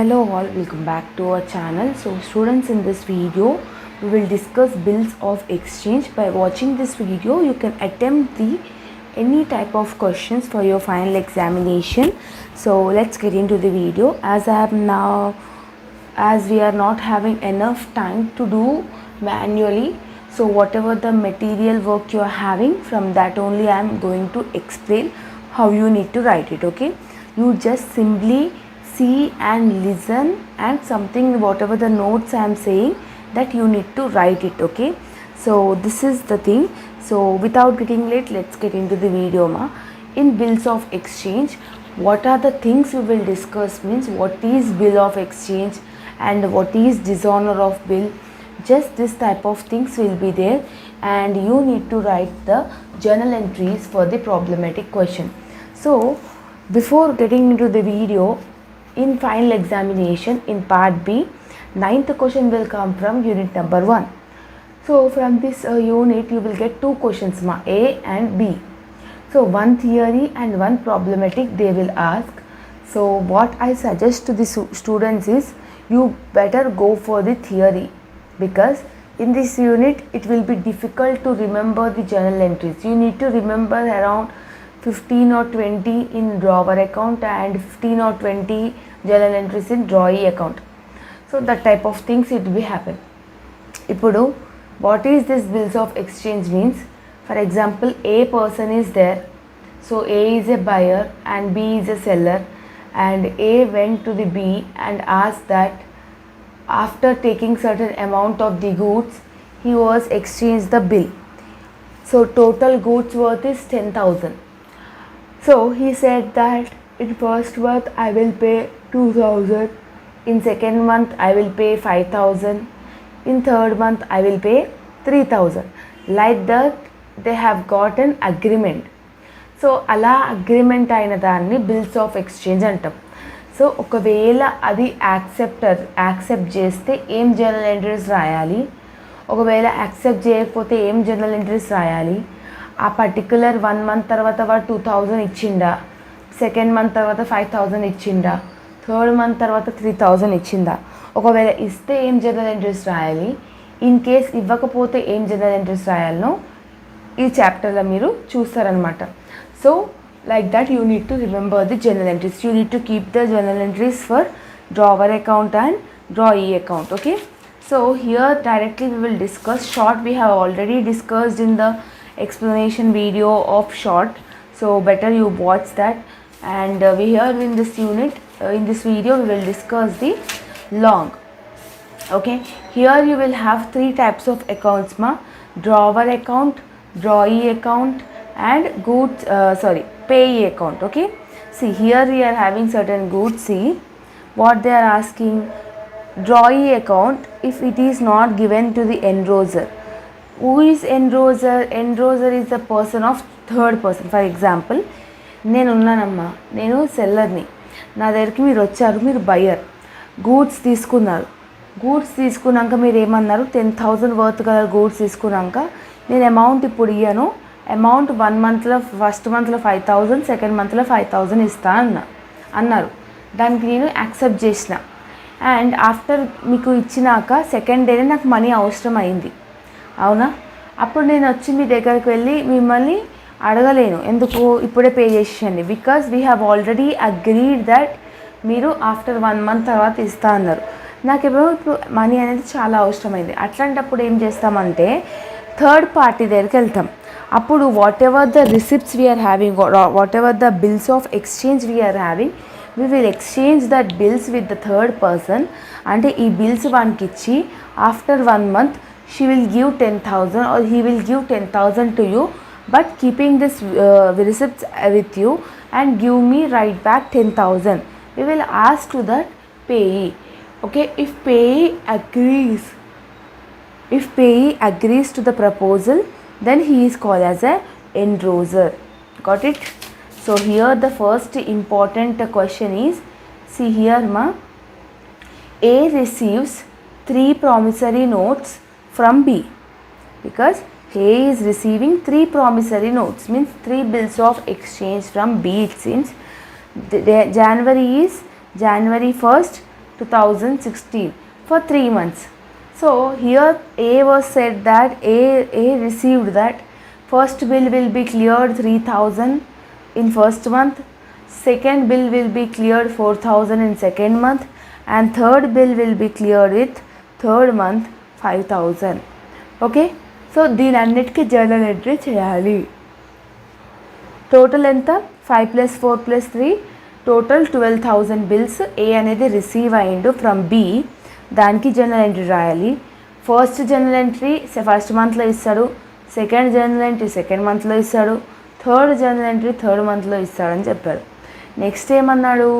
hello all welcome back to our channel. So students in this video we will discuss bills of exchange. By watching this video you can attempt the any type of questions for your final examination. So let's get into the video. As i have now as we are not having enough time to do manually so whatever the material work you are having from that only i am going to explain how you need to write it okay? You just simply see and listen and something whatever the notes i am saying that you need to write it okay? So this is the thing. So without getting late let's get into the video ma. In bills of exchange what are the things we will discuss means what is bill of exchange and what is dishonor of bill? Just this type of things will be there and you need to write the journal entries for the problematic question. So before getting into the video in final examination in part b ninth question will come from unit number 1 so from this uh, unit you will get two questions ma a and b. So one theory and one problematic they will ask. So what i suggest to the students is you better go for the theory because in this unit it will be difficult to remember the journal entries. You need to remember around 15 or 20 in drawer account and 15 or 20 journal entries in drawee account so that type of things it will happen ఇప్పుడు what is this bills of exchange means for example A person is there so A is a buyer and B is a seller and A went to the B and as that after taking certain amount of the goods he was exchange the bill so total goods worth is ten thousand So he said that in first month I will pay 2000, in second month I will pay 5000, in third month I will pay 3000. Like that they have got an agreement. So అలా agreement అయిన దాన్ని bills of exchange అంటాం so ఒకవేళ అది acceptor accept చేస్తే ఏం journal entries రాయాలి ఒకవేళ యాక్సెప్ట్ చేయకపోతే ఏం జర్నల్ ఎంట్రీస్ రాయాలి ఆ పర్టికులర్ వన్ మంత్ తర్వాత వాడు టూ థౌజండ్ ఇచ్చిండా? సెకండ్ మంత్ తర్వాత ఫైవ్ థౌజండ్ ఇచ్చిండా? థర్డ్ మంత్ తర్వాత త్రీ థౌజండ్ ఇచ్చిందా? ఒకవేళ ఇస్తే ఏం జనరల్ ఇంట్రెస్ట్ రాయాలి? ఇన్ కేస్ ఇవ్వకపోతే ఏం జనరల్ ఇంట్రెస్ట్ రాయాలనో ఈ చాప్టర్లో మీరు చూస్తారనమాట so like that you need to remember the general entries you need to keep the general entries for drawer account and drawee account okay so here directly we will discuss short we have already discussed in the explanation video of short. So better you watch that. And uh, we here in this unit uh, in this video we will discuss the long okay? Here you will have three types of accounts ma. Drawer account drawee account and goods uh, sorry payee account. Okay? See here we are having certain goods. See? What they are asking? Drawee account if it is not given to the enroser who is endorser endorser is the person of third person for example నేను ఉన్నానమ్మా. నేను సెల్లర్ని నా దగ్గరికి మీరు వచ్చారు. మీరు buyer goods తీసుకున్నారు. Goods తీసుకున్నాక మీరు ఏమన్నారు? టెన్ థౌజండ్ వర్త్ గల గూడ్స్ తీసుకున్నాక నేను అమౌంట్ ఇప్పుడు ఇయ్యను. అమౌంట్ వన్ మంత్లో ఫస్ట్ మంత్లో ఫైవ్ థౌజండ్ సెకండ్ మంత్లో ఫైవ్ థౌజండ్ ఇస్తా అన్న. అన్నారు. దానికి నేను యాక్సెప్ట్ చేసిన. అండ్ ఆఫ్టర్ మీకు ఇచ్చినాక సెకండ్ డేనే నాకు మనీ అవసరం అయింది అవునా? అప్పుడు నేను వచ్చి మీ దగ్గరికి వెళ్ళి మిమ్మల్ని అడగలేను. ఎందుకు? ఇప్పుడే పే చేసేయండి. Because we have already agreed that మీరు ఆఫ్టర్ వన్ మంత్ తర్వాత ఇస్తా అన్నారు. నాకు ఇప్పుడు ఇప్పుడు మనీ అనేది చాలా అవసరమైంది. అట్లాంటప్పుడు ఏం చేస్తామంటే థర్డ్ పార్టీ దగ్గరికి వెళ్తాం. అప్పుడు whatever the receipts we are having whatever the bills of exchange we are having we will exchange that bills with the third person అంటే ఈ బిల్స్ వానికి ఇచ్చి after one month she will give 10000 or he will give 10000 to you but keeping this uh, receipts with you and give me right back 10000 we will ask to that payee. Okay if payee agrees if payee agrees to the proposal then he is called as a enroser got it? So here the first important question is see here ma a receives three promissory notes from B because A is receiving three promissory notes means three bills of exchange from B it seems the, the January is January 1st 2016 for 3 months. So here A was said that A, A received that first bill will be cleared 3000 in first month, second bill will be cleared 4000 in second month and third bill will be cleared with third month 5000 okay? So దీని అన్నిటికీ journal entry చేయాలి. Total ఎంత? Five plus four plus three. Total twelve thousand bills A అనేది receive అయ్యిండు from B. దానికి journal entry రాయాలి. First journal entry first మంత్లో ఇస్తాడు. సెకండ్ జర్నల్ ఎంట్రీ సెకండ్ మంత్లో ఇస్తాడు. థర్డ్ జర్నల్ ఎంట్రీ థర్డ్ మంత్లో ఇస్తాడని చెప్పాడు నెక్స్ట్ ఏమన్నాడు?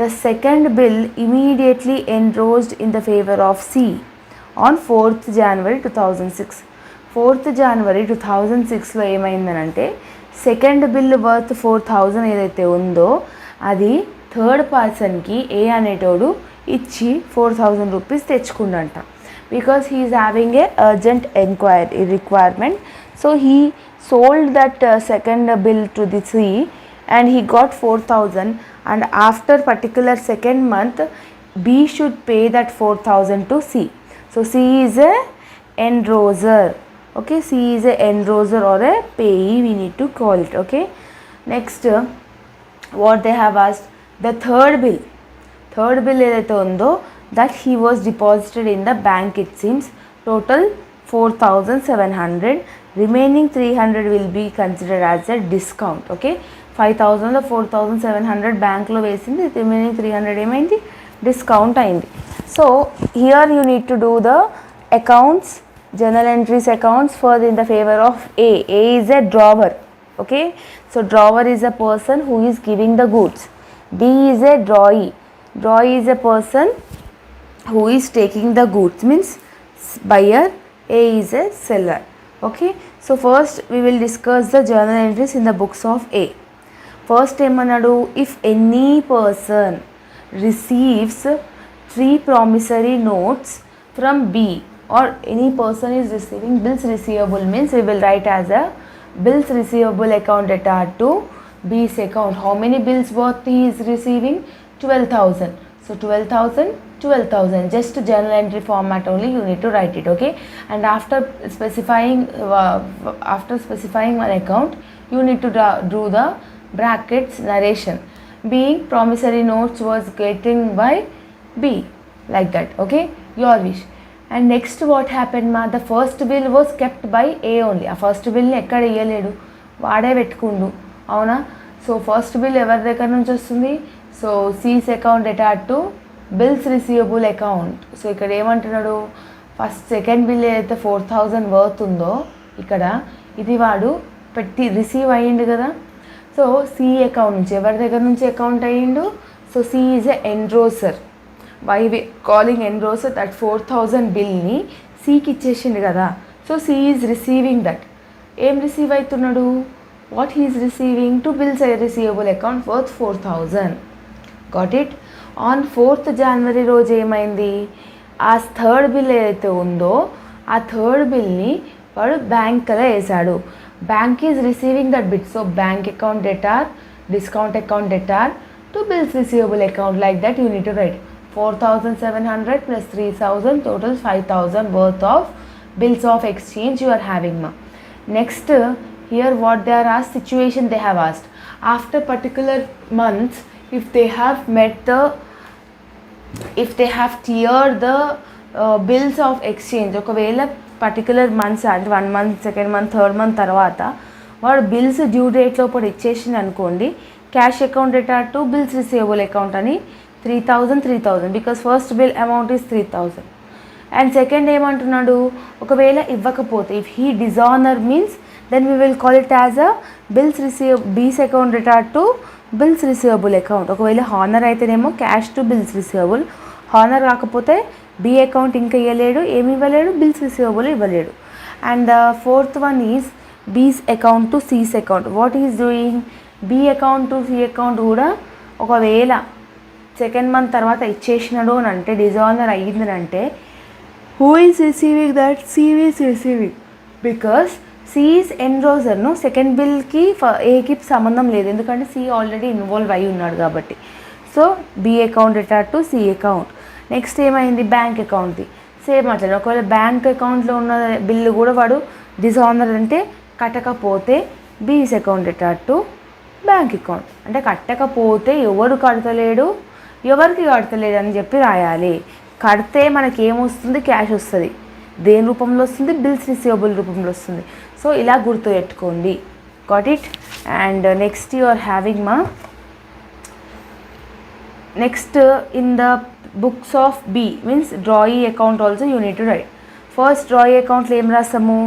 The second bill immediately endorsed in the favour of C. On fourth January two thousand six fourth January two thousand సిక్స్లో ఏమైందనంటే second bill worth four thousand ఏదైతే ఉందో అది థర్డ్ పర్సన్కి A అనేటోడు ఇచ్చి four thousand rupees తెచ్చుకుండంట because he is having a urgent enquiry requirement so he sold that second bill to the C and he got 4000 and after particular second month b should pay that 4000 to c. so c is a enroser. Okay c is a enroser or a payee we need to call it okay? Next what they have asked the third bill third bill ఏదైతే ఉందో that he was deposited in the bank it seems total four thousand seven hundred remaining three hundred will be considered as a discount okay five థౌజండ్లో four thousand seven hundred బ్యాంక్లో వేసింది remaining three hundred ఏమైంది? Discount అయింది so here you need to do the accounts general entries accounts for in the favour of A A is a drawer okay so drawer is a person who is giving the goods d is a drawee drawee is a person who is taking the goods means s- buyer a is a seller okay so first we will discuss the journal entries in the books of a first ఏమన్నాడు if any person receives three promissory notes from b. Or any person is receiving bills receivable means we will write as a bills receivable account data to b's account. How many bills worth he is receiving? 12000 so 12000 12000 just journal entry format only you need to write it okay? And after specifying uh, after specifying one account you need to draw, do the brackets narration being promissory notes was getting by b like that okay? Your wish. And next what happen మా the first bill was kept by A only ఆ first బిల్ని ఎక్కడ ఇవ్వలేడు వాడే పెట్టుకుండు. అవునా? So first bill ఎవరి దగ్గర నుంచి వస్తుంది? So C's account అటాట్ to bills receivable account so ఇక్కడ ఏమంటున్నాడు? ఫస్ట్ సెకండ్ బిల్ ఏదైతే ఫోర్ థౌజండ్ వర్త్ ఉందో ఇక్కడ ఇది వాడు పెట్టి రిసీవ్ అయ్యిండు కదా? సో సి అకౌంట్ నుంచి ఎవరి దగ్గర నుంచి అకౌంట్ అయ్యిండు? So C is a endorser why we calling endorser that four thousand బిల్ని సీకి ఇచ్చేసిండు కదా. So C is receiving that ఏం రిసీవ్ అవుతున్నాడు what he is receiving to bills receivable account worth four thousand got it on fourth January రోజు ఏమైంది? ఆ third bill ఏదైతే ఉందో ఆ థర్డ్ బిల్ని వాడు వేసాడు బ్యాంక్ కదా వేశాడు that bit so bank account debtor discount account debtor to bills receivable account like that you need to write four thousand seven hundred plus three thousand total five thousand worth of bills of exchange you are having మా next here what they are asked situation they have asked after particular months if they have met the if they have cleared the uh, bills of exchange ఒకవేళ particular months అంటే one month second month third month తర్వాత వాడు bills due date లోపల ఇచ్చేసింది అనుకోండి cash account debtor to bills receivable account అని three thousand three thousand because first bill amount is three thousand and second ఏమంటున్నాడు ఒకవేళ ఇవ్వకపోతే if he dishonour means then we will call it as a bills receive B's account debtor to bills receivable account ఒకవేళ honour అయితేనేమో cash to bills receivable honour కాకపోతే B account ఇంకా ఇవ్వలేడు ఏమి ఇవ్వలేడు bills receivable ఇవ్వలేడు. And the fourth one is B's account to C's account what is doing B account to C account కూడా ఒకవేళ second month తర్వాత ఇచ్చేసినాడు అని అంటే డిజానర్ అయ్యిందని అంటే who is receiving that C is receiving because C is ఎన్ ఎన్రోజర్ను second బిల్కి ఏకి సంబంధం లేదు. ఎందుకంటే సి ఆల్రెడీ ఇన్వాల్వ్ అయి ఉన్నాడు కాబట్టి. So B account debtor to C account next ఏమైంది? బ్యాంక్ అకౌంట్ది సేమ్ అట్లనే. ఒకవేళ బ్యాంక్ అకౌంట్లో ఉన్న బిల్లు కూడా వాడు డిజానర్ అంటే కట్టకపోతే బీస్ అకౌంట్ టు బ్యాంక్ అకౌంట్ అంటే కట్టకపోతే ఎవరు కడతలేడు? ఎవరికి కడతలేడు అని చెప్పి రాయాలి. కడితే మనకి ఏమొస్తుంది క్యాష్ వస్తుంది. దేని రూపంలో వస్తుంది? బిల్స్ రిసీవబుల్ రూపంలో వస్తుంది. సో ఇలా గుర్తుపెట్టుకోండి. Got it and next you are having మా next in the books of B means drawee account also you need to write first drawee అకౌంట్లో ఏం రాసాము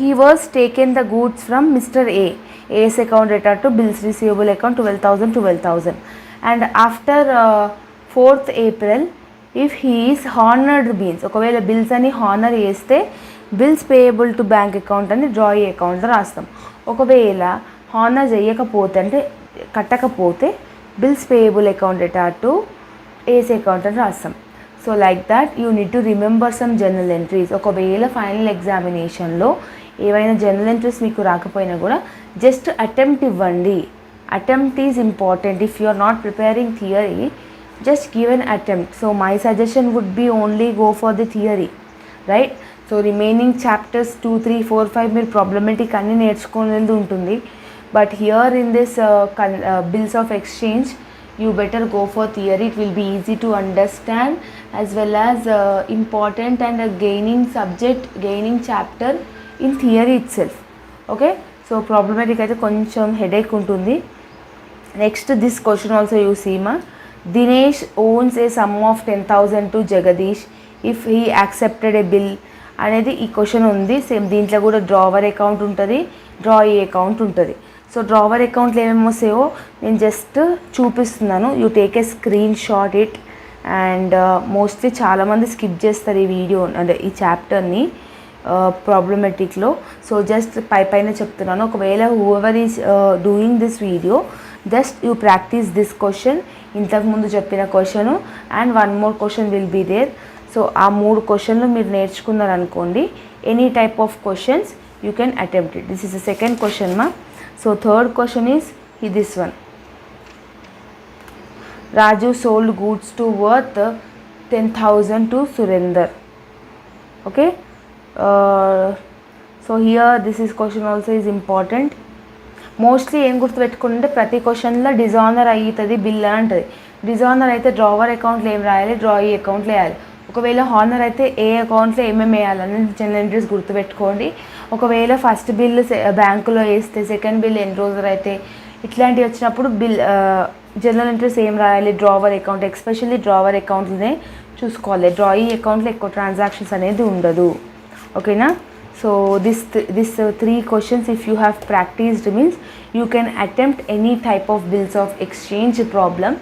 he was taken the goods from mister A A's account debtor to bills receivable account twelve thousand twelve thousand and after fourth April if he is honoured bills ఒకవేళ bills అని honour చేస్తే bills payable to bank account అని డ్రాయి అకౌంట్లో రాస్తాం. ఒకవేళ honour చేయకపోతే అంటే కట్టకపోతే bills payable account are to AC account అని రాస్తాం. So like that you need to remember some journal entries ఒకవేళ ఫైనల్ ఎగ్జామినేషన్లో ఏవైనా జర్నల్ ఎంట్రీస్ మీకు రాకపోయినా కూడా జస్ట్ అటెంప్ట్ ఇవ్వండి. Attempt is important if you are not preparing theory just give an attempt so my suggestion would be only go for the theory right so remaining chapters two three four five మీరు problematic అన్నీ నేర్చుకునేది ఉంటుంది. But here in this bills of exchange you better go for theory. It will be easy to understand as well as uh, important and a gaining subject gaining chapter in theory itself. Okay? So problematic అయితే కొంచెం headache ఉంటుంది. Next this question also you Seema Dinesh owes a sum of ten thousand to Jagdish if he accepted a bill అనేది ఈ question ఉంది. Same దీంట్లో కూడా drawer account ఉంటుంది. Drawee account ఉంటుంది. సో డ్రావర్ అకౌంట్లో ఏమేమి వస్తాయో నేను జస్ట్ చూపిస్తున్నాను. You take a screenshot it and mostly చాలామంది స్కిప్ చేస్తారు ఈ వీడియో అంటే ఈ చాప్టర్ని ప్రాబ్లమెటిక్లో సో జస్ట్ పై పైన చెప్తున్నాను. ఒకవేళ whoever is doing this video just you practice this question ఇంతకుముందు చెప్పిన question and one more question will be there so ఆ మూడు క్వశ్చన్లు మీరు నేర్చుకున్నారనుకోండి any type of questions you can attempt it this is the second question మా so third question is this one. Raju sold goods to worth 10,000 to Surender. Okay. So here this is question also is important mostly ఏం గుర్తుపెట్టుకుంటే ప్రతి క్వశ్చన్లో dishonour అవుతుంది bill అని ఉంటుంది dishonour అయితే drawer అకౌంట్లో ఏం రాయాలి డ్రాయి అకౌంట్లో వేయాలి ఒకవేళ హానర్ అయితే ఏ అకౌంట్లో ఏమేమి వేయాలని జనరల్ ఎంట్రీస్ గుర్తుపెట్టుకోండి. ఒకవేళ ఫస్ట్ బిల్ బ్యాంకులో వేస్తే సెకండ్ బిల్ ఎన్ని రోజులు అయితే ఇట్లాంటివి వచ్చినప్పుడు బిల్ జనరల్ ఎంట్రీస్ ఏం రాయాలి? డ్రావర్ అకౌంట్ ఎస్పెషల్లీ డ్రావర్ అకౌంట్లనే చూసుకోవాలి. డ్రాయి అకౌంట్లో ఎక్కువ ట్రాన్సాక్షన్స్ అనేది ఉండదు. ఓకేనా? So this this three questions if you have practised means you can attempt any type of bills of exchange problem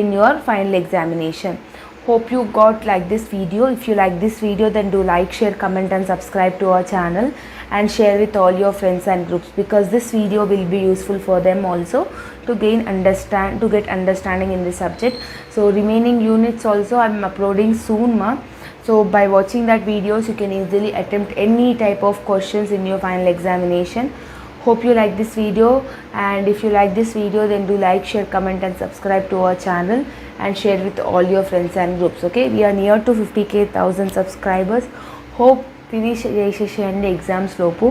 in your final examination hope you got like this video. If you like this video then do like share comment and subscribe to our channel. And share with all your friends and groups because this video will be useful for them also to gain understand to get understanding in the subject. So remaining units also i'm uploading soon ma. So by watching that videos you can easily attempt any type of questions in your final examination hope you like this video and if you like this video then do like share comment and subscribe to our channel and share with all your friends and groups okay we are near to 50k thousand subscribers hope finish చేసేసేయండి exams లోపు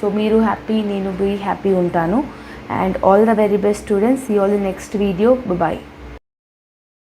so మీరు happy నేను be happy ఉంటాను and all the very best students ఈ all the next video bye